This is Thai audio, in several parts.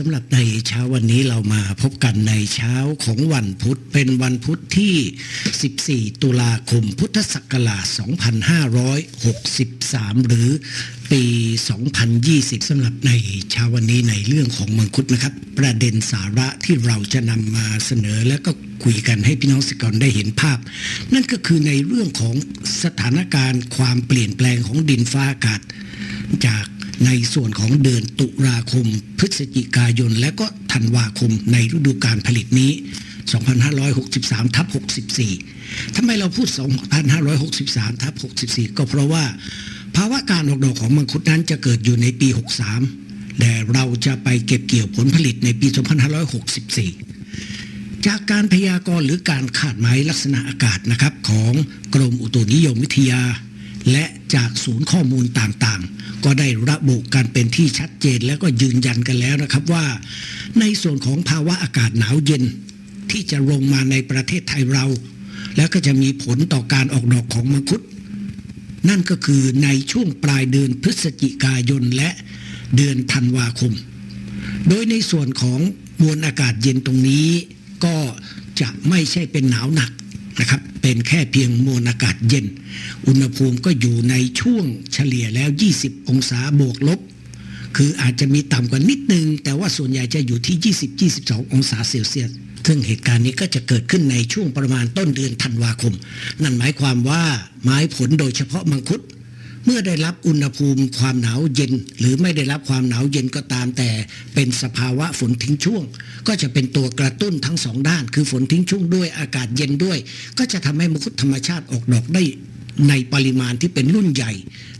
สำหรับในเช้าวันนี้เรามาพบกันในเช้าของวันพุธเป็นวันพุธที่ 14 ตุลาคมพุทธศักราช 2563 หรือปี 2020สำหรับในเช้าวันนี้ในเรื่องของมังคุดนะครับ ประเด็นสาระที่เราจะนำมาเสนอและก็คุยกันให้พี่น้องสกรได้เห็นภาพ นั่นก็คือในเรื่องของสถานการณ์ความเปลี่ยนแปลงของดินฟ้าอากาศจาก ในส่วนของเดือนตุลาคม พฤศจิกายน และก็ธันวาคมในฤดูการผลิตนี้ 2563ทับ64ทำไมเราพูด 2563ทับ64 ก็เพราะว่า ภาวะการออกดอกของมังคุดนั้นจะเกิดอยู่ในปี 63แต่เราจะไปเก็บเกี่ยวผลผลิตในปี 2564จากการพยากรณ์หรือการคาดหมายลักษณะอากาศนะครับของกรมอุตุนิยมวิทยา และจากศูนย์ข้อมูลต่างๆ ก็ได้ระบุกันเป็นที่ชัดเจนแล้วก็ยืนยันกันแล้วนะครับว่า ในส่วนของภาวะอากาศหนาวเย็นที่จะลงมาในประเทศไทยเรา แล้วก็จะมีผลต่อการออกดอกของมังคุด นั่นก็คือในช่วงปลายเดือนพฤศจิกายนและเดือนธันวาคม โดยในส่วนของมวลอากาศเย็นตรงนี้ก็จะไม่ใช่เป็นหนาวหนักนะครับ เป็นแค่เพียงมวลอากาศเย็น อุณหภูมิก็อยู่ในช่วงเฉลี่ยแล้ว 20 องศาบวกลบ คืออาจจะมีต่ำกว่านิดนึง แต่ว่าส่วนใหญ่จะอยู่ที่ 20-22 องศาเซลเซียสซึ่งเหตุการณ์นี้ก็จะเกิดขึ้นในช่วงประมาณต้นเดือนธันวาคม นั่นหมายความว่าไม้ผลโดยเฉพาะมังคุด เมื่อได้รับอุณหภูมิความหนาวเย็น หรือไม่ได้รับความหนาวเย็นก็ตามแต่เป็นสภาวะฝนทิ้งช่วง ก็จะเป็นตัวกระตุ้นทั้งสองด้าน คือฝนทิ้งช่วงด้วยอากาศเย็นด้วย ก็จะทำให้มังคุดธรรมชาติออกดอกได้ในปริมาณที่เป็นรุ่นใหญ่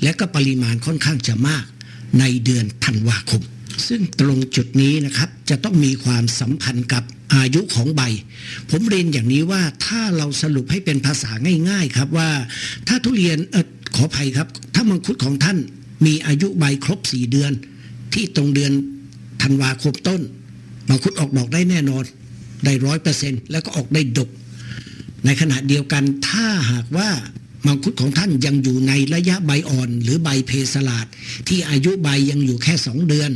และก็ปริมาณค่อนข้างจะมาก ในเดือนธันวาคม ซึ่งตรงจุดนี้นะครับจะต้องมีความสัมพันธ์กับอายุของใบ ผมเรียนอย่างนี้ว่าถ้าเราสรุปให้เป็นภาษาง่าย ๆ ครับว่า ถ้าทุเรียนเอ ขออภัยครับ ถ้ามังคุดของท่านมีอายุใบครบ4เดือน ที่ตรงเดือนธันวาคมต้น มังคุดออกดอกได้แน่นอน ได้ร้อยเปอร์เซ็นต์แล้วก็ออกได้ดก ในขณะเดียวกันถ้าหากว่ามังคุดของท่านยังอยู่ในระยะใบอ่อน หรือใบเพสลาดที่อายุใบยังอยู่แค่สองเดือน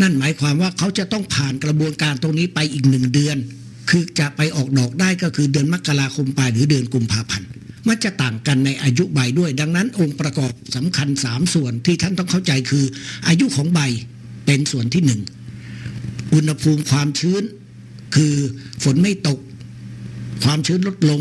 นั่นหมายความว่าเขาจะต้องผ่านกระบวนการตรงนี้ไปอีกหนึ่งเดือน คือจะไปออกดอกได้ก็คือเดือนมกราคมปลายหรือเดือนกุมภาพันธ์ มันจะต่างกันในอายุใบด้วย ดังนั้นองค์ประกอบสำคัญสามส่วนที่ท่านต้องเข้าใจคือ อายุของใบเป็นส่วนที่หนึ่งอุณหภูมิความชื้น คือฝนไม่ตก ความชื้นลดลง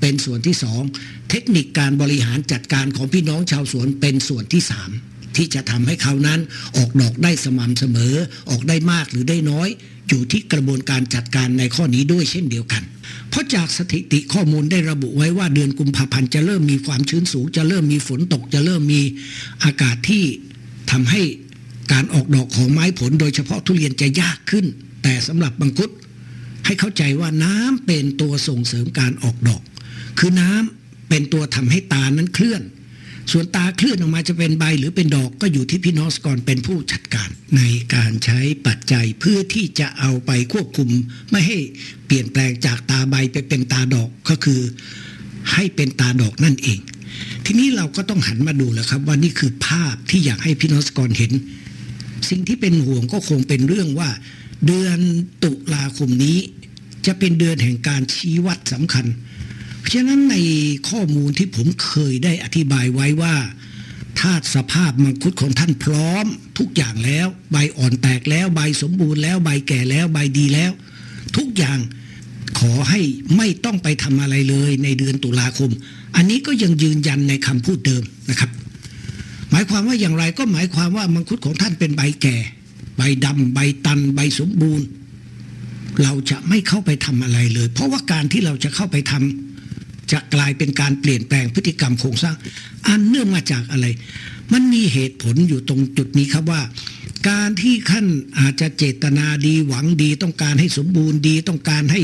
เป็นส่วนที่สองเทคนิคการบริหารจัดการของพี่น้องชาวสวนเป็นส่วนที่สามที่จะทำให้เขานั้นออกดอกได้สม่ำเสมอ ออกได้มากหรือได้น้อย อยู่ที่กระบวนการจัดการในข้อนี้ด้วยเช่นเดียวกัน เพราะจากสถิติข้อมูลได้ระบุไว้ว่าเดือนกุมภาพันธ์จะเริ่มมีความชื้นสูง จะเริ่มมีฝนตก จะเริ่มมีอากาศที่ทำให้การออกดอกของไม้ผลโดยเฉพาะทุเรียนจะยากขึ้น แต่สำหรับบังคุดให้เข้าใจว่าน้ำเป็นตัวส่งเสริมการออกดอก คือน้ำเป็นตัวทำให้ตานั้นเคลื่อน ส่วนตาเคลื่อนออกมาจะเป็นใบหรือเป็นดอกก็อยู่ที่พี่น้องสกรเป็นผู้จัดการ ในการใช้ปัจจัยเพื่อที่จะเอาไปควบคุม ไม่ให้เปลี่ยนแปลงจากตาใบไปเป็นตาดอกก็คือ ให้เป็นตาดอกนั่นเอง ทีนี้เราก็ต้องหันมาดูแล้วครับ ว่านี่คือภาพที่อยากให้พี่น้องสกรเห็น สิ่งที่เป็นห่วงก็คงเป็นเรื่องว่า เดือนตุลาคมนี้ จะเป็นเดือนแห่งการชี้วัดสำคัญ เพราะฉะนั้นในข้อมูลที่ผมเคยได้อธิบายไว้ว่าธาตุสภาพมังคุดของท่านพร้อม ทุกอย่างแล้ว ใบอ่อนแตกแล้วใบสมบูรณ์แล้วใบแก่แล้วใบดีแล้ว ทุกอย่างขอให้ไม่ต้องไปทำอะไรเลยในเดือนตุลาคม อันนี้ก็ยังยืนยันในคำพูดเดิมนะครับ หมายความว่าอย่างไรก็หมายความว่ามังคุดของท่านเป็นใบแก่ ใบดำใบตัน ใบสมบูรณ์ เราจะไม่เข้าไปทำอะไรเลย เพราะว่าการที่เราจะเข้าไปทำ จะกลายเป็นการเปลี่ยนแปลงพฤติกรรมโครงสร้าง อันเนื่องมาจากอะไร มันมีเหตุผลอยู่ตรงจุดนี้ครับว่า การที่ท่านอาจจะเจตนาดีหวังดี ต้องการให้สมบูรณ์ดี ต้องการให้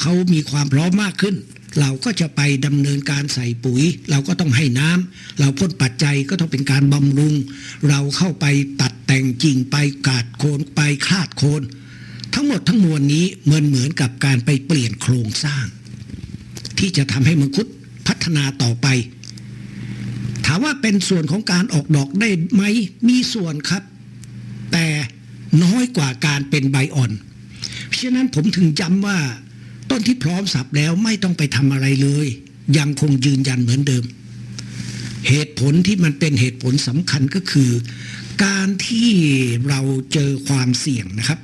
เขามีความพร้อมมากขึ้น เราก็จะไปดำเนินการใส่ปุ๋ย เราก็ต้องให้น้ำเราพ่นปัจจัยก็ต้องเป็นการบำรุง เราเข้าไปตัดแต่งกิ่งไปกาดโคนไปคาดโคนทั้งหมดทั้งมวลนี้เหมือนเหมือนกับการไปเปลี่ยนโครงสร้าง ที่จะทำให้มังคุดพัฒนาต่อไป ถามว่าเป็นส่วนของการออกดอกได้ไหมมีส่วนครับ แต่น้อยกว่าการเป็นใบอ่อนเพราะฉะนั้นผมถึงย้ำว่าต้นที่พร้อมสับแล้วไม่ต้องไปทำอะไรเลย ยังคงยืนยันเหมือนเดิม เหตุผลที่มันเป็นเหตุผลสำคัญก็คือ การที่เราเจอความเสี่ยงนะครับ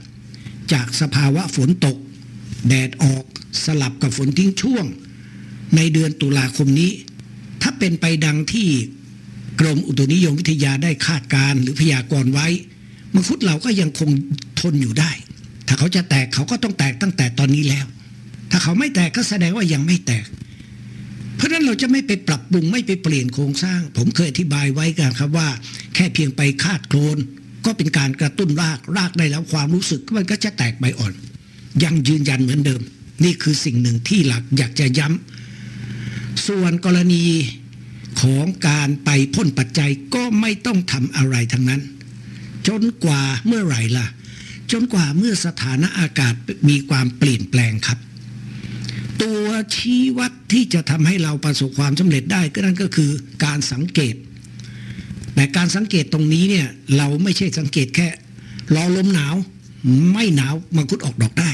จากสภาวะฝนตก แดดออกสลับกับฝนทิ้งช่วง ในเดือนตุลาคมนี้ ถ้าเป็นไปดังที่กรมอุตุนิยมวิทยาได้คาดการณ์หรือพยากรณ์ไว้ มังคุดเราก็ยังคงทนอยู่ได้ ถ้าเขาจะแตกเขาก็ต้องแตกตั้งแต่ตอนนี้แล้ว ถ้าเขาไม่แตกก็แสดงว่ายังไม่แตก เพราะฉะนั้นเราจะไม่ไปปรับปรุงไม่ไปเปลี่ยนโครงสร้าง ผมเคยอธิบายไว้กันครับว่า แค่เพียงไปคาดโคลนก็เป็นการกระตุ้นรากรากได้แล้วความรู้สึกมันก็จะแตกใบอ่อน ยังยืนยันเหมือนเดิม นี่คือสิ่งหนึ่งที่หลักอยากจะย้ำ ส่วนกรณีของการไปพ่นปัจจัยก็ไม่ต้องทำอะไรทั้งนั้น จนกว่าเมื่อไหร่ล่ะ จนกว่าเมื่อสถานะอากาศมีความเปลี่ยนแปลงครับ ตัวชี้วัดที่จะทำให้เราประสบความสำเร็จได้ก็นั่นก็คือการสังเกต แต่การสังเกตตรงนี้เนี่ยเราไม่ใช่สังเกตแค่รอลมหนาวไม่หนาวมังคุดออกดอกได้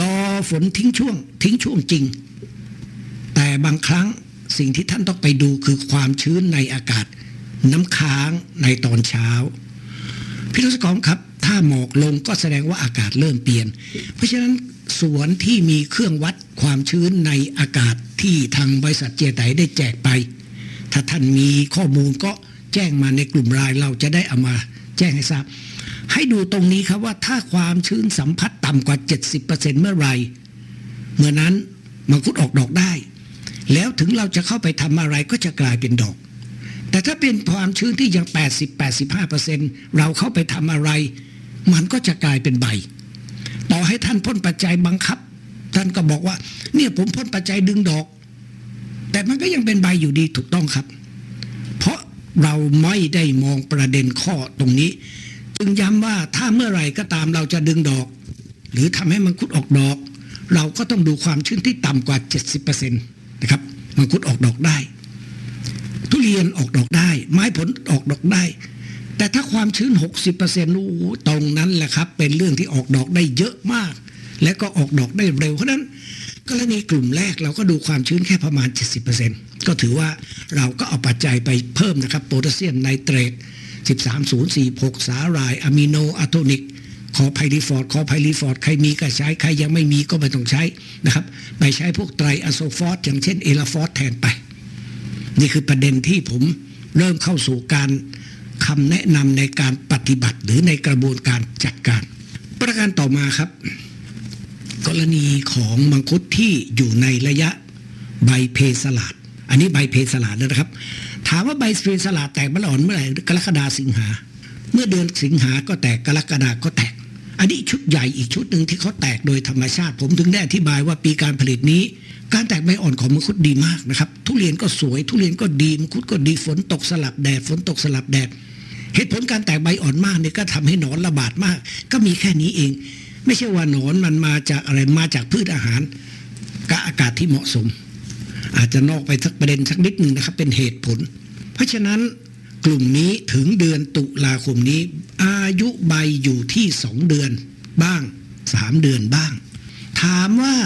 รอฝนทิ้งช่วง ทิ้งช่วงจริง บางครั้งสิ่งที่ท่านต้องไปดูคือความชื้นในอากาศ น้ำค้างในตอนเช้า พี่รัศกรครับ ถ้าหมอกลงก็แสดงว่าอากาศเริ่มเปลี่ยน เพราะฉะนั้นสวนที่มีเครื่องวัดความชื้นในอากาศที่ทางบริษัทเจไตได้แจกไป ถ้าท่านมีข้อมูลก็แจ้งมาในกลุ่มไลน์เราจะได้เอามาแจ้งให้ทราบ ให้ดูตรงนี้ครับว่าถ้าความชื้นสัมผัสต่ำกว่า 70%เมื่อไหรเมื่อนั้นมังคุดออกดอกได้ แล้วถึงเราจะเข้าไปทำอะไรก็จะกลายเป็นดอก แต่ถ้าเป็นความชื้นที่ยัง 80-85%เราเข้าไปทำอะไร มันก็จะกลายเป็นใบ ต่อให้ท่านพ่นปัจจัยบังคับ ท่านก็บอกว่า เนี่ยผมพ่นปัจจัยดึงดอก แต่มันก็ยังเป็นใบอยู่ดีถูกต้องครับ เพราะเราไม่ได้มองประเด็นข้อตรงนี้ จึงย้ำว่าถ้าเมื่อไหร่ก็ตามเราจะดึงดอก หรือทำให้มังคุดออกดอก เราก็ต้องดูความชื้นที่ต่ำกว่า 70% นะครับมังคุดออกดอกได้ ทุเรียนออกดอกได้ ไม้ผลออกดอกได้ แต่ถ้าความชื้น 60%โอ้โหตรงนั้นแหละครับ เป็นเรื่องที่ออกดอกได้เยอะมาก และก็ออกดอกได้เร็วเพราะฉะนั้นกรณีกลุ่มแรกเราก็ดูความชื้นแค่ประมาณ 70%ก็ถือว่าเราก็เอาปัจจัยไปเพิ่มนะครับโพแทสเซียมไนเตรต13046 สาหร่ายอะมิโนอะโทนิก คอไพลิฟอร์ดคอไพลิฟอร์ดใครมีก็ใช้ใครยังไม่มีก็ไม่ต้องใช้นะครับไปใช้พวกไตรอะโซฟอสอย่างเช่นเอลาฟอสแทนไป นี่คือประเด็นที่ผมเริ่มเข้าสู่การคำแนะนำในการปฏิบัติหรือในกระบวนการจัดการ ประการต่อมาครับ กรณีของมังคุดที่อยู่ในระยะใบเพสลาด อันนี้ใบเพสลาดแล้วนะครับ ถามว่าใบเพสลาดแตกมะละอ่อนเมื่อไหร่กรกฎาสิงหา เมื่อเดือนสิงหาก็แตกกรกฎาก็แตก อันนี้ชุดใหญ่อีกชุดหนึ่งที่เขาแตกโดยธรรมชาติ ผมถึงได้อธิบายว่าปีการผลิตนี้ การแตกใบอ่อนของมังคุดดีมากนะครับ ทุเรียนก็สวย ทุเรียนก็ดีมังคุดก็ดีฝนตกสลับแดดฝนตกสลับแดดเหตุผลการแตกใบอ่อนมากเนี่ยก็ทำให้หนอนระบาดมาก ก็มีแค่นี้เอง ไม่ใช่ว่าหนอนมันมาจากอะไรมาจากพืชอาหารกับอากาศที่เหมาะสม อาจจะนอกไปสักประเด็นสักนิดหนึ่งนะครับ เป็นเหตุผล เพราะฉะนั้น กลุ่มนี้ถึงเดือนตุลาคมนี้ อายุใบอยู่ที่สองเดือนบ้างสามเดือนบ้าง ถามว่า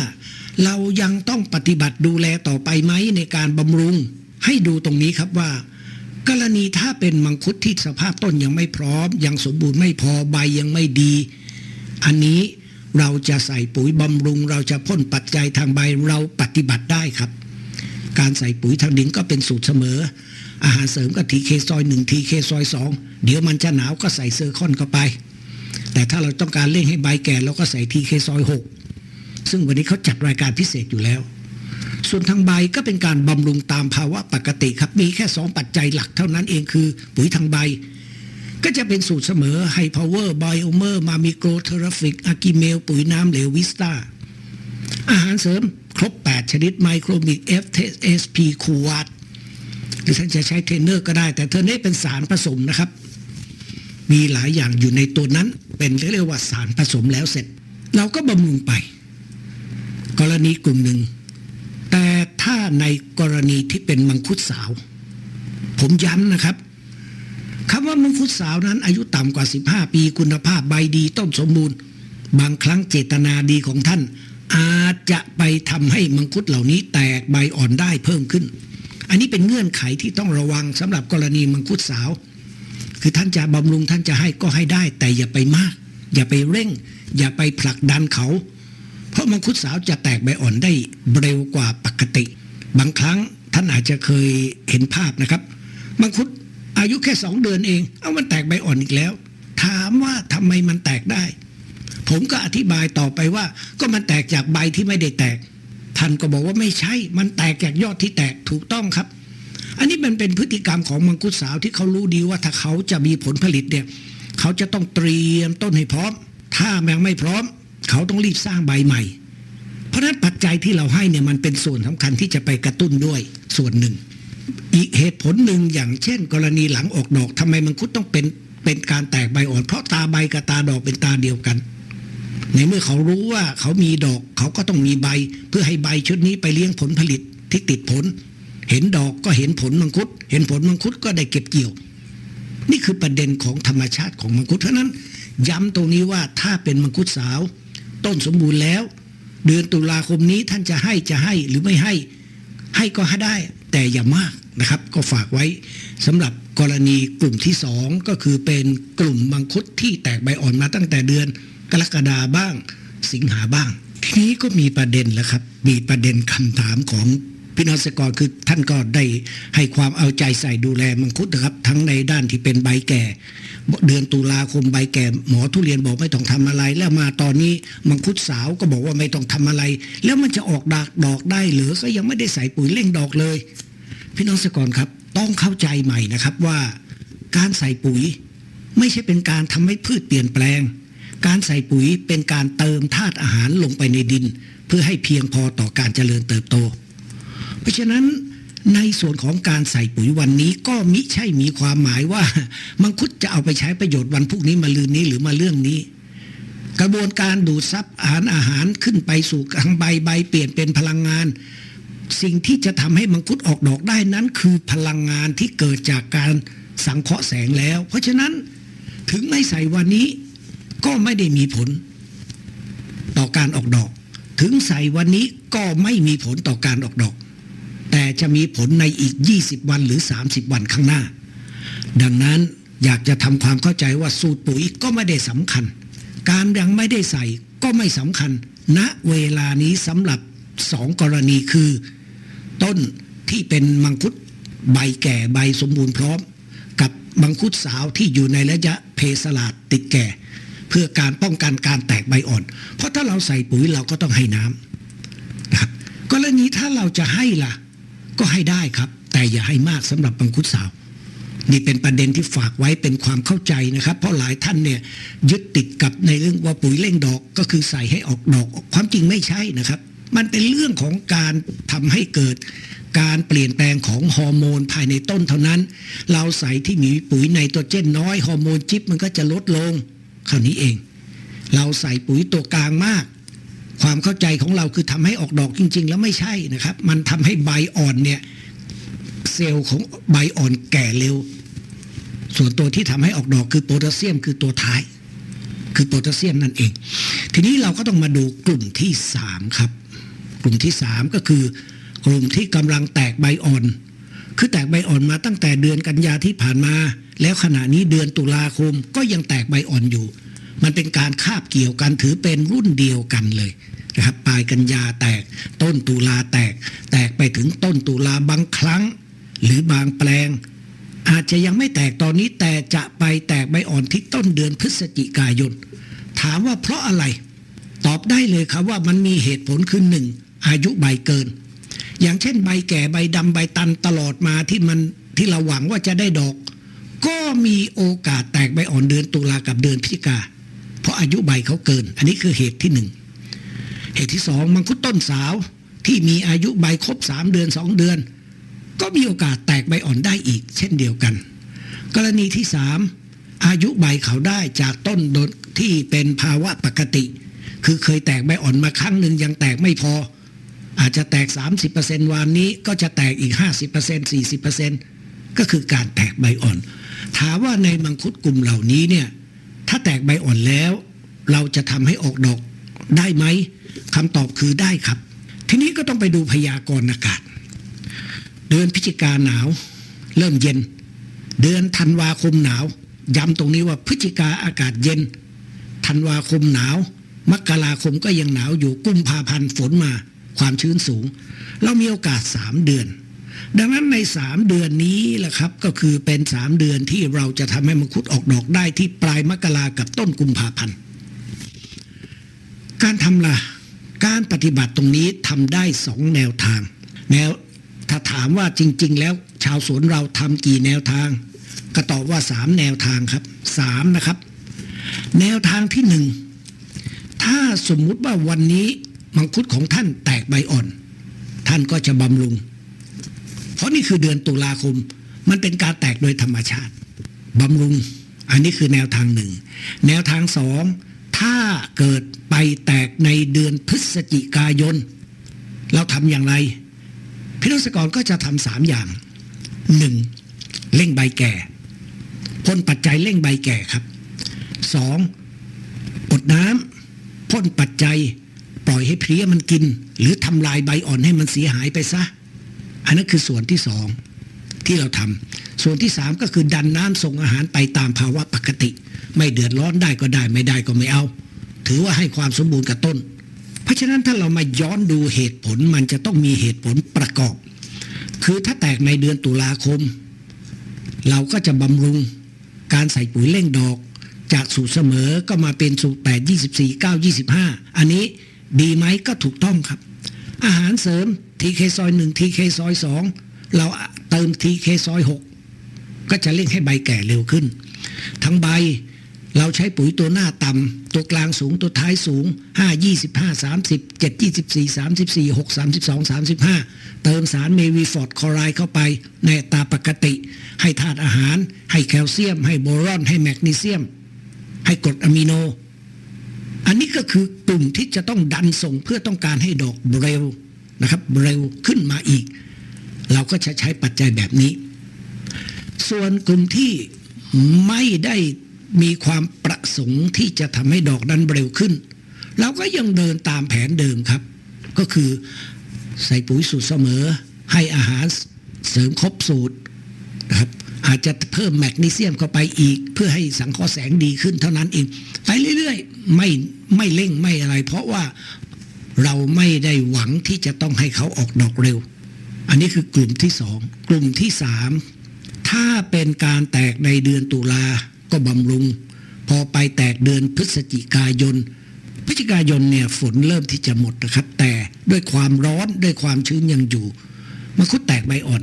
เรายังต้องปฏิบัติดูแลต่อไปไหมในการบำรุง ให้ดูตรงนี้ครับว่า กรณีถ้าเป็นมังคุดที่สภาพต้นยังไม่พร้อม ยังสมบูรณ์ไม่พอใบยังไม่ดี อันนี้เราจะใส่ปุ๋ยบำรุง เราจะพ่นปัจจัยทางใบเราปฏิบัติได้ครับ การใส่ปุ๋ยทางดินก็เป็นสูตรเสมอ อาหารเสริมก็ทีเคซอยหนึ่งทีเคซอยสองเดี๋ยวมันจะหนาวก็ใส่เซอร์คอนเข้าไป แต่ถ้าเราต้องการเร่งให้ใบแก่เราก็ใส่ทีเคซอยหกซึ่งวันนี้เขาจัดรายการพิเศษอยู่แล้ว ส่วนทางใบก็เป็นการบำรุงตามภาวะปกติครับมีแค่สองปัจจัยหลักเท่านั้นเองคือ ปุ๋ยทางใบ ก็จะเป็นสูตรเสมอไฮพาวเวอร์ไบโอเมอร์มามิโกรเทอราฟิกอะกิเมล ปุ๋ยน้ำเหลววิสตาอาหารเสริมครบ 8 ชนิดไมโครมิก F S P คูวัต หรือท่านจะใช้เทรนเนอร์ก็ได้ แต่เทรนเนอร์เป็นสารผสมนะครับ มีหลายอย่างอยู่ในตัวนั้น เป็นเรียกว่าสารผสมแล้วเสร็จ เราก็บำรุงไป กรณีกลุ่มหนึ่ง แต่ถ้าในกรณีที่เป็นมังคุดสาว ผมย้ำนะครับคำว่ามังคุดสาวนั้น อายุต่ำกว่า 15 ปีคุณภาพใบดีต้นสมบูรณ์ บางครั้งเจตนาดีของท่าน อาจจะไปทำให้มังคุดเหล่านี้แตกใบอ่อนได้เพิ่มขึ้น อันนี้เป็นเงื่อนไขที่ต้องระวังสำหรับกรณีมังคุดสาว คือท่านจะบำรุงท่านจะให้ก็ให้ได้ แต่อย่าไปมาก อย่าไปเร่ง อย่าไปผลักดันเขา เพราะมังคุดสาวจะแตกใบอ่อนได้เร็วกว่าปกติ บางครั้งท่านอาจจะเคยเห็นภาพนะครับ มังคุดอายุแค่สองเดือนเอง เอามันแตกใบอ่อนอีกแล้ว ถามว่าทำไมมันแตกได้ ผมก็อธิบายต่อไปว่า ก็มันแตกจากใบที่ไม่ได้แตก ท่านก็บอกว่าไม่ใช่ มันแตกจากยอดที่แตกถูกต้องครับ อันนี้มันเป็นพฤติกรรมของมังคุดสาวที่เขารู้ดีว่าถ้าเขาจะมีผลผลิตเนี่ยเขาจะต้องเตรียมต้นให้พร้อม ถ้ายังไม่พร้อม เขาต้องรีบสร้างใบใหม่ เพราะนั้นปัจจัยที่เราให้เนี่ยมันเป็นส่วนสำคัญที่จะไปกระตุ้นด้วยส่วนหนึ่ง อีกเหตุผลหนึ่งอย่างเช่น กรณีหลังออกดอกทำไมมังคุดต้องเป็นเป็นการแตกใบอ่อน เพราะตาใบกับตาดอกเป็นตาเดียวกัน ในเมื่อเขารู้ว่าเขามีดอกเขาก็ต้องมีใบ เพื่อให้ใบชุดนี้ไปเลี้ยงผลผลิตที่ติดผล เห็นดอกก็เห็นผลมังคุด เห็นผลมังคุดก็ได้เก็บเกี่ยว นี่คือประเด็นของธรรมชาติของมังคุดเพราะนั้น ย้ำตรงนี้ว่าถ้าเป็นมังคุดสาว ต้นสมบูรณ์แล้ว เดือนตุลาคมนี้ท่านจะให้จะให้หรือไม่ให้ ให้ก็ให้ได้ แต่อย่ามากนะครับ ก็ฝากไว้สำหรับกรณีกลุ่มที่สองก็คือเป็นกลุ่มมังคุดที่แตกใบอ่อนมาตั้งแต่เดือน กรกฎาบ้าง สิงหาบ้าง ทีนี้ก็มีประเด็นแล้วครับ มีประเด็นคำถามของพี่น้องเกษตรกรคือท่านก็ได้ให้ความเอาใจใส่ดูแลมังคุดนะครับ ทั้งในด้านที่เป็นใบแก่ เดือนตุลาคมใบแก่ หมอทุเรียนบอกไม่ต้องทำอะไร แล้วมาตอนนี้มังคุดสาวก็บอกว่าไม่ต้องทำอะไร แล้วมันจะออกดากดอกได้หรือก็ยังไม่ได้ใส่ปุ๋ยเร่งดอกเลย พี่น้องเกษตรกรครับต้องเข้าใจใหม่นะครับว่า การใส่ปุ๋ย ไม่ใช่เป็นการทำให้พืชเปลี่ยนแปลง การใส่ปุ๋ยเป็นการเติมธาตุอาหารลงไปในดิน เพื่อให้เพียงพอต่อการเจริญเติบโต เพราะฉะนั้นในส่วนของการใส่ปุ๋ยวันนี้ก็มิใช่มีความหมายว่า มังคุดจะเอาไปใช้ประโยชน์วันพรุ่งนี้มาลืนนี้หรือมาเรื่องนี้ กระบวนการดูดซับอาหารอาหารขึ้นไปสู่ทางใบใบเปลี่ยนเป็นพลังงาน สิ่งที่จะทำให้มังคุดออกดอกได้นั้น คือพลังงานที่เกิดจากการสังเคราะห์แสงแล้ว เพราะฉะนั้นถึงไม่ใส่วันนี้ ก็ไม่ได้มีผลต่อการออกดอก ถึงใส่วันนี้ก็ไม่มีผลต่อการออกดอก แต่จะมีผลในอีก 20 วันหรือ 30 วันข้างหน้า ดังนั้นอยากจะทำความเข้าใจว่าสูตรปุ๋ยก็ไม่ได้สำคัญ การยังไม่ได้ใส่ก็ไม่สำคัญณเวลานี้สำหรับสองกรณีคือ ต้นที่เป็นมังคุดใบแก่ใบสมบูรณ์พร้อม กับมังคุดสาวที่อยู่ในระยะเพสลาดติดแก่ เพื่อการป้องกันการแตกใบอ่อน เพราะถ้าเราใส่ปุ๋ยเราก็ต้องให้น้ำนะครับกรณีถ้าเราจะให้ล่ะ ก็ให้ได้ครับ แต่อย่าให้มากสำหรับมังคุดสาว นี่เป็นประเด็นที่ฝากไว้เป็นความเข้าใจนะครับ เพราะหลายท่านเนี่ยยึดติดกับในเรื่องว่าปุ๋ยเร่งดอกก็คือใส่ให้ออกดอก ความจริงไม่ใช่นะครับ มันเป็นเรื่องของการทำให้เกิดการเปลี่ยนแปลงของฮอร์โมนภายในต้นเท่านั้น เราใส่ที่มีปุ๋ยไนโตรเจนน้อยฮอร์โมนจิบมันก็จะลดลง คราวนี้เอง เราใส่ปุ๋ยตัวกลางมาก ความเข้าใจของเราคือทำให้ออกดอกจริง ๆ แล้วไม่ใช่นะครับ มันทำให้ใบอ่อนเนี่ยเซลล์ของใบอ่อนแก่เร็ว ส่วนตัวที่ทำให้ออกดอกคือโพแทสเซียมคือตัวท้าย คือโพแทสเซียมนั่นเอง ทีนี้เราก็ต้องมาดูกลุ่มที่สามครับ กลุ่มที่สามก็คือกลุ่มที่กำลังแตกใบอ่อน คือแตกใบอ่อนมาตั้งแต่เดือนกันยาที่ผ่านมา แล้วขณะนี้เดือนตุลาคมก็ยังแตกใบอ่อนอยู่ มันเป็นการคาบเกี่ยวกันถือเป็นรุ่นเดียวกันเลยนะครับปลายกันยาแตก ต้นตุลาแตก แตกไปถึงต้นตุลาบางครั้ง หรือบางแปลง อาจจะยังไม่แตกตอนนี้แต่จะไปแตกใบอ่อนที่ต้นเดือนพฤศจิกายน ถามว่าเพราะอะไร ตอบได้เลยครับว่ามันมีเหตุผลคือหนึ่งอายุใบเกิน อย่างเช่นใบแก่ใบดำใบตันตลอดมาที่มันที่เราหวังว่าจะได้ดอก ก็มีโอกาสแตกใบอ่อนเดือนตุลากับเดือนพฤศจิกา เพราะอายุใบเขาเกิน อันนี้คือเหตุที่หนึ่งเหตุที่สองมังคุดต้นสาวที่มีอายุใบครบสามเดือนสองเดือน ก็มีโอกาสแตกใบอ่อนได้อีก เช่นเดียวกัน กรณีที่สามอายุใบเขาได้จากต้นโดนที่เป็นภาวะปกติ คือเคยแตกใบอ่อนมาครั้งหนึ่งยังแตกไม่พอ อาจจะแตก 30%วันนี้ก็จะแตกอีก 50% 40%ก็คือการแตกใบอ่อน ถามว่าในมังคุดกลุ่มเหล่านี้เนี่ย ถ้าแตกใบอ่อนแล้ว เราจะทำให้ออกดอกได้ไหมคำตอบคือได้ครับ ทีนี้ก็ต้องไปดูพยากรณ์อากาศ เดือนพฤศจิกาหนาว เริ่มเย็น เดือนธันวาคมหนาว ย้ำตรงนี้ว่าพฤศจิกาอากาศเย็นธันวาคมหนาว มกราคมก็ยังหนาวอยู่กุมภาพันธ์ฝนมาความชื้นสูง เรามีโอกาสสามเดือน ดังนั้นในสามเดือนนี้แหละครับก็คือเป็นสามเดือนที่เราจะทำให้มังคุดออกดอกได้ที่ปลายมกรากับต้นกุมภาพันธ์การทำล่ะการปฏิบัติตรงนี้ทำได้สองแนวทาง แนวถ้าถามว่าจริง ๆ แล้วชาวสวนเราทำกี่แนวทาง ก็ตอบว่าสามแนวทางครับสามนะครับ แนวทางที่หนึ่งถ้าสมมุติว่าวันนี้มังคุดของท่านแตกใบอ่อน ท่านก็จะบำรุง เพราะนี่คือเดือนตุลาคม มันเป็นการแตกโดยธรรมชาติบำรุง อันนี้คือแนวทางหนึ่ง แนวทางสองถ้าเกิดไปแตกในเดือนพฤศจิกายน เราทำอย่างไรพี่รัศกรก็จะทำสามอย่างหนึ่งเร่งใบแก่พ่นปัจจัยเร่งใบแก่ครับสองอดน้ำพ่นปัจจัย ปล่อยให้เพลี้ยมันกิน หรือทำลายใบอ่อนให้มันเสียหายไปซะ อันนั้นคือส่วนที่สองที่เราทำส่วนที่สามก็คือดันน้ำส่งอาหารไปตามภาวะปกติ ไม่เดือดร้อนได้ก็ได้ไม่ได้ก็ไม่เอา ถือว่าให้ความสมบูรณ์กับต้น เพราะฉะนั้นถ้าเรามาย้อนดูเหตุผลมันจะต้องมีเหตุผลประกอบ คือถ้าแตกในเดือนตุลาคม เราก็จะบำรุงการใส่ปุ๋ยเร่งดอกจากสูตรเสมอก็มาเป็นสูตร8 24 9 25 อันนี้ดีไหมก็ถูกต้องครับ อาหารเสริม TK ซอย1 TK ซอย2เราเติม TK ซอย6ก็จะเร่งให้ใบแก่เร็วขึ้น ทั้งใบเราใช้ปุ๋ยตัวหน้าต่ำตัวกลางสูงตัวท้ายสูง 5 25 30 7 24 34 6 32 35 เติมสารเมวีฟอร์ดคอไรด์เข้าไป ในตาปกติ ให้ธาตุอาหาร ให้แคลเซียม ให้โบรอน ให้แมกนีเซียม ให้กรดอะมิโน อันนี้ก็คือกลุ่มที่จะต้องดันส่งเพื่อต้องการให้ดอกเร็วนะครับ เร็วขึ้นมาอีก เราก็จะใช้ปัจจัยแบบนี้ ส่วนกลุ่มที่ไม่ได้มีความประสงค์ที่จะทำให้ดอกดันเร็วขึ้น เราก็ยังเดินตามแผนเดิมครับ ก็คือใส่ปุ๋ยสูตรเสมอ ให้อาหารเสริมครบสูตรนะครับ อาจจะเพิ่มแมกนีเซียมเข้าไปอีก เพื่อให้สังเคราะห์แสงดีขึ้นเท่านั้นเอง ไปเรื่อยๆ ไม่ไม่เร่งไม่อะไร เพราะว่าเราไม่ได้หวังที่จะต้องให้เขาออกดอกเร็ว อันนี้คือกลุ่มที่สองกลุ่มที่สามถ้าเป็นการแตกในเดือนตุลาก็บำรุง พอไปแตกเดือนพฤศจิกายนพฤศจิกายนเนี่ยฝนเริ่มที่จะหมดนะครับ แต่ด้วยความร้อนด้วยความชื้นยังอยู่ มันคุดแตกใบอ่อน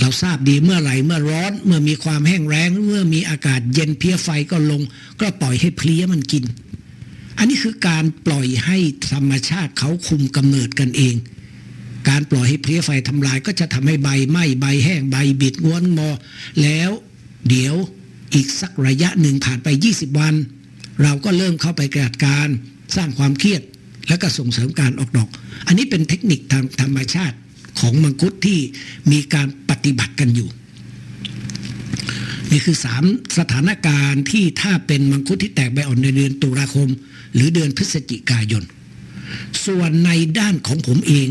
เราทราบดีเมื่อไหร่เมื่อร้อน เมื่อมีความแห้งแล้งเมื่อมีอากาศเย็นเพลียไฟก็ลง ก็ปล่อยให้เพลี้ยมันกิน อันนี้คือการปล่อยให้ธรรมชาติเขาคุมกำเนิดกันเอง การปล่อยให้เพลี้ยไฟทำลายก็จะทำให้ใบไหม้ใบแห้งใบบิดง้วนงอแล้วเดี๋ยวอีกสักระยะหนึ่งผ่านไป 20 วัน เราก็เริ่มเข้าไปจัดการสร้างความเครียด แล้วก็ส่งเสริมการออกดอก อันนี้เป็นเทคนิคทางธรรมชาติ ของมังคุดที่มีการปฏิบัติกันอยู่ นี่คือสามสถานการณ์ที่ถ้าเป็นมังคุดที่แตกใบอ่อนในเดือนตุลาคม หรือเดือนพฤศจิกายน ส่วนในด้านของผมเอง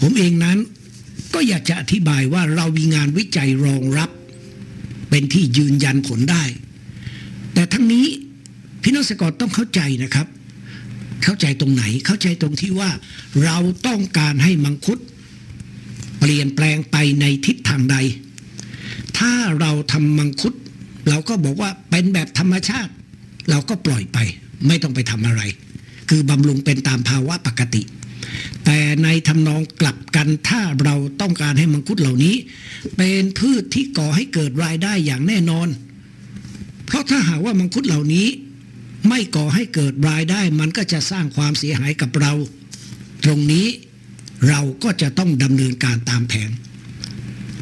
ผมเองนั้นก็อยากจะอธิบายว่าเรามีงานวิจัยรองรับ เป็นที่ยืนยันผลได้ แต่ทั้งนี้พี่น้องเกษตรกรต้องเข้าใจนะครับ เข้าใจตรงไหนเข้าใจตรงที่ว่า เราต้องการให้มังคุด เปลี่ยนแปลงไปในทิศทางใด ถ้าเราทำมังคุด เราก็บอกว่าเป็นแบบธรรมชาติ เราก็ปล่อยไป ไม่ต้องไปทำอะไร คือบำรุงเป็นตามภาวะปกติ แต่ในทำนองกลับกันถ้าเราต้องการให้มังคุดเหล่านี้ เป็นพืชที่ก่อให้เกิดรายได้อย่างแน่นอน เพราะถ้าหากว่ามังคุดเหล่านี้ไม่ก่อให้เกิดรายได้มันก็จะสร้างความเสียหายกับเรา ตรงนี้ เราก็จะต้องดำเนินการตามแผน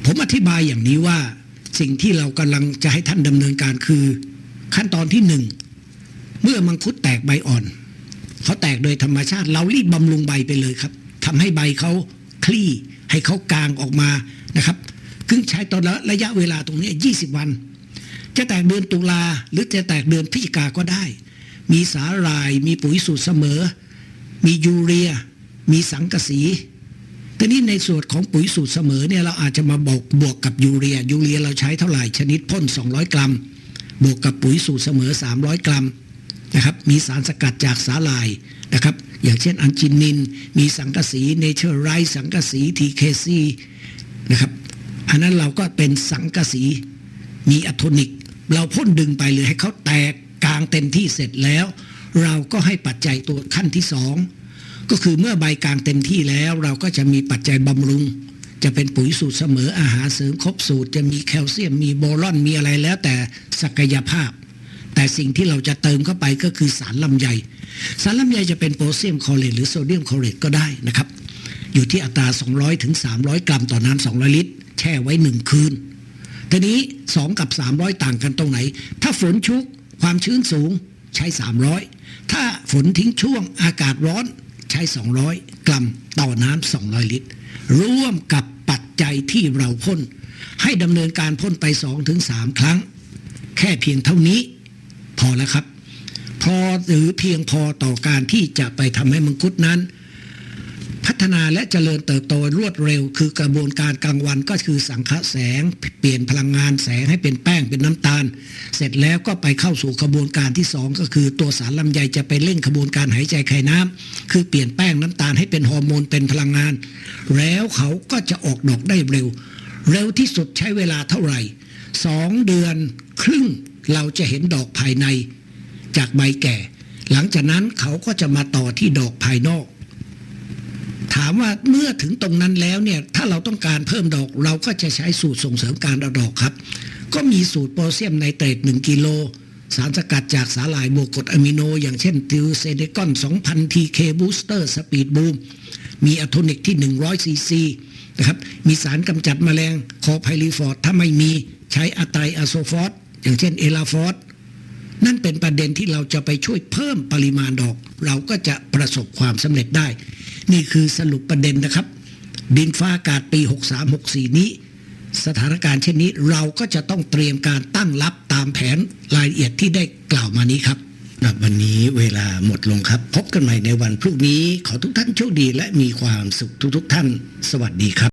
ผมอธิบายอย่างนี้ว่าสิ่งที่เรากำลังจะให้ท่านดำเนินการคือ ขั้นตอนที่หนึ่งเมื่อมังคุดแตกใบอ่อน เขาแตกโดยธรรมชาติ เรารีบบำรุงใบไปเลยครับทำให้ใบเขาคลี่ให้เขากางออกมานะครับซึ่งใช้ตอนระยะเวลาตรงนี้ 20 วัน จะแตกเดือนตุลาหรือจะแตกเดือนพฤศจิกาก็ได้ มีสาหร่าย มีปุ๋ยสูตรเสมอ มียูเรีย มีสังกะสี ทีนี้ในส่วนของปุ๋ยสูตรเสมอเนี่ยเราอาจจะมาบอกบวกกับยูเรีย ยูเรียเราใช้เท่าไหร่ชนิดพ่น 200 กรัม บวกกับปุ๋ยสูตรเสมอ 300 กรัมนะครับมีสารสกัดจากสาหร่ายนะครับอย่างเช่นอันจินิน มีสังกะสีเนเชอร์ไรสังกะสีทีเคซีนะครับอันนั้นเราก็เป็นสังกะสีมีอะโทนิก เราพ่นดึงไปเลยให้เขาแตกกลางเต็มที่เสร็จแล้ว เราก็ให้ปัจจัยตัวขั้นที่สอง ก็คือเมื่อใบกลางเต็มที่แล้ว เราก็จะมีปัจจัยบำรุง จะเป็นปุ๋ยสูตรเสมออาหารเสริมครบสูตร จะมีแคลเซียมมีโบรอนมีอะไรแล้วแต่ศักยภาพ แต่สิ่งที่เราจะเติมเข้าไปก็คือสารลำไย สารลำไยจะเป็นโพแทสเซียมคลอเรตหรือโซเดียมคลอเรตก็ได้นะครับ อยู่ที่อัตรา 200ถึง300 กรัมต่อน้ำ200 ลิตร แช่ไว้ 1 คืนทีนี้ 2 กับ 300 ต่างกันตรงไหน ถ้าฝนชุกความชื้นสูงใช้ 300 ถ้าฝนทิ้งช่วงอากาศร้อน ใช้ 200 กรัมต่อน้ำ200 ลิตร ร่วมกับปัจจัยที่เราพ่น ให้ดำเนินการพ่นไป 2-3 ครั้ง แค่เพียงเท่านี้ พอแล้วครับ พอหรือเพียงพอต่อการที่จะไปทำให้มังคุดนั้น พัฒนาและเจริญเติบโตรวดเร็ว คือกระบวนการกลางวันก็คือสังเคราะห์แสง เปลี่ยนพลังงานแสงให้เป็นแป้งเป็นน้ำตาล เสร็จแล้วก็ไปเข้าสู่กระบวนการที่สองก็คือตัวสารลำไยจะไปเร่งกระบวนการหายใจไข่น้ำคือเปลี่ยนแป้งน้ำตาลให้เป็นฮอร์โมนเป็นพลังงาน แล้วเขาก็จะออกดอกได้เร็ว เร็วที่สุดใช้เวลาเท่าไหร่สองเดือนครึ่งเราจะเห็นดอกภายในจากใบแก่ หลังจากนั้นเขาก็จะมาต่อที่ดอกภายนอก ถามว่าเมื่อถึงตรงนั้นแล้วเนี่ยถ้าเราต้องการเพิ่มดอกเราก็จะใช้สูตรส่งเสริมการเอาดอกครับ ก็มีสูตรโพแทสเซียมไนเตรต1กิโลสารสกัดจากสาหร่ายบวกกรดอะมิโน อย่างเช่นทิวเซเดกอน2,000 TK Booster Speed Boom มีอะโทนิกที่ 100 ซีซีนะครับ มีสารกำจัดแมลงคอไพลีฟอร์ดถ้าไม่มีใช้อะไตอะโซฟอสอย่างเช่นเอลาฟอสนั่นเป็นประเด็นที่เราจะไปช่วยเพิ่มปริมาณดอก เราก็จะประสบความสำเร็จได้ นี่คือสรุปประเด็นนะครับ ดินฟ้าอากาศปี 63-64 นี้ สถานการณ์เช่นนี้เราก็จะต้องเตรียมการตั้งรับตามแผนรายละเอียดที่ได้กล่าวมานี้ครับวันนี้เวลาหมดลงครับ พบกันใหม่ในวันพรุ่งนี้ขอทุกท่านโชคดีและมีความสุขทุกๆท่าน สวัสดีครับ